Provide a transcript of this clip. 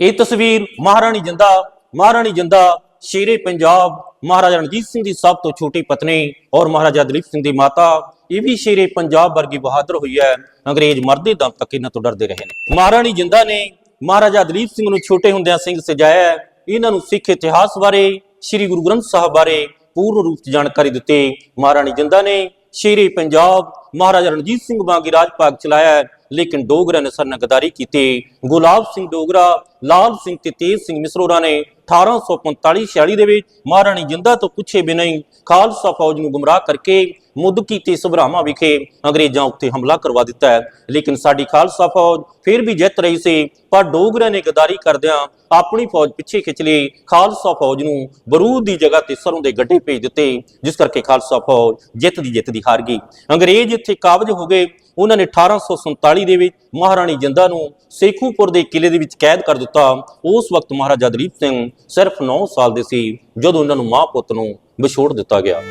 ਇਹ ਤਸਵੀਰ ਮਹਾਰਾਣੀ ਜਿੰਦਾ ਮਹਾਰਾਣੀ ਜਿੰਦਾ, ਸ਼ੇਰੇ ਪੰਜਾਬ, ਮਹਾਰਾਜਾ ਰਣਜੀਤ ਸਿੰਘ ਦੀ ਸਭ ਤੋਂ ਛੋਟੀ ਪਤਨੀ ਔਰ ਮਹਾਰਾਜਾ ਦਲੀਪ ਸਿੰਘ ਦੀ ਮਾਤਾ, ਇਹ ਵੀ ਸ਼ੇਰੇ ਪੰਜਾਬ ਵਰਗੀ ਬਹਾਦਰ ਹੋਈ ਹੈ। ਅੰਗਰੇਜ਼ ਮਰਦੇ ਦਮ ਤੱਕ ਇਹਨਾਂ ਤੋਂ ਡਰਦੇ ਰਹੇ ਨੇ। ਮਹਾਰਾਣੀ ਜਿੰਦਾ ਨੇ ਮਹਾਰਾਜਾ ਦਲੀਪ ਸਿੰਘ ਨੂੰ ਛੋਟੇ ਹੁੰਦਿਆਂ ਸਿੰਘ ਸਜਾਇਆ। ਇਹਨਾਂ ਨੂੰ ਸਿੱਖ ਇਤਿਹਾਸ ਬਾਰੇ, ਸ੍ਰੀ ਗੁਰੂ ਗ੍ਰੰਥ ਸਾਹਿਬ ਬਾਰੇ ਪੂਰਨ ਰੂਪ ਚ ਜਾਣਕਾਰੀ ਦਿੱਤੀ। ਮਹਾਰਾਣੀ ਜਿੰਦਾ ਨੇ ਸ਼ੇਰੇ ਪੰਜਾਬ, ਮਹਾਰਾਜਾ ਰਣਜੀਤ ਸਿੰਘ ਵਾਂਗੀ ਰਾਜ ਭਾਗ ਚਲਾਇਆ। ਲੇਕਿਨ ਡੋਗਰਾ ਨੇ ਸਰਨਾ ਗਦਾਰੀ ਕੀਤੀ। ਗੁਲਾਬ ਸਿੰਘ ਡੋਗਰਾ, ਲਾਲ ਸਿੰਘ ਤੇ ਤੇਜ ਸਿੰਘ ਮਿਸਰੋਰਾ ਨੇ 1845-46 ਦੇ ਵਿੱਚ ਮਹਾਰਾਣੀ ਜਿੰਦਾ ਤੋਂ ਪੁੱਛੇ ਬਿਨਾਂ ਹੀ ਖਾਲਸਾ ਫੌਜ ਨੂੰ ਗੁੰਮਰਾਹ ਕਰਕੇ ਮੁੱਦਕੀ ਤੇ ਸਭਰਾਵਾਂ ਵਿਖੇ ਅੰਗਰੇਜ਼ਾਂ ਉੱਤੇ ਹਮਲਾ ਕਰਵਾ ਦਿੱਤਾ ਲੇਕਿਨ ਸਾਡੀ ਖਾਲਸਾ ਫੌਜ ਫਿਰ ਵੀ ਜਿੱਤ ਰਹੀ ਸੀ, ਪਰ ਡੋਗਰਾ ਨੇ ਗਦਾਰੀ ਕਰਦਿਆਂ ਆਪਣੀ ਫੌਜ ਪਿੱਛੇ ਖਿੱਚ ਲਈ। ਖਾਲਸਾ ਫੌਜ ਨੂੰ ਬਰੂਦ ਦੀ ਜਗ੍ਹਾ ਤੇ ਸਰੋਂ ਦੇ ਗੱਡੇ ਭੇਜ ਦਿੱਤੇ, ਜਿਸ ਕਰਕੇ ਖਾਲਸਾ ਫੌਜ ਜਿੱਤ ਦੀ ਜਿੱਤ ਦੀ ਹਾਰ ਗਈ। ਅੰਗਰੇਜ਼ ਇੱਥੇ ਕਾਬਜ ਹੋ ਗਏ। ਉਹਨਾਂ ਨੇ 1847 ਦੇ ਵਿੱਚ, ਮਹਾਰਾਣੀ ਜਿੰਦਾ ਨੂੰ ਸੇਖੂਪੁਰ ਦੇ ਕਿਲੇ ਦੇ ਵਿੱਚ ਕੈਦ ਕਰ ਦਿੱਤਾ। ਉਸ ਵਕਤ ਮਹਾਰਾਜਾ ਦਲੀਪ ਸਿੰਘ ਸਿਰਫ 9 ਸਾਲ ਦੇ ਸੀ, ਜਦੋਂ ਉਹਨਾਂ ਨੂੰ ਮਾਂ ਪੁੱਤ ਨੂੰ ਵਿਛੋੜ ਦਿੱਤਾ ਗਿਆ।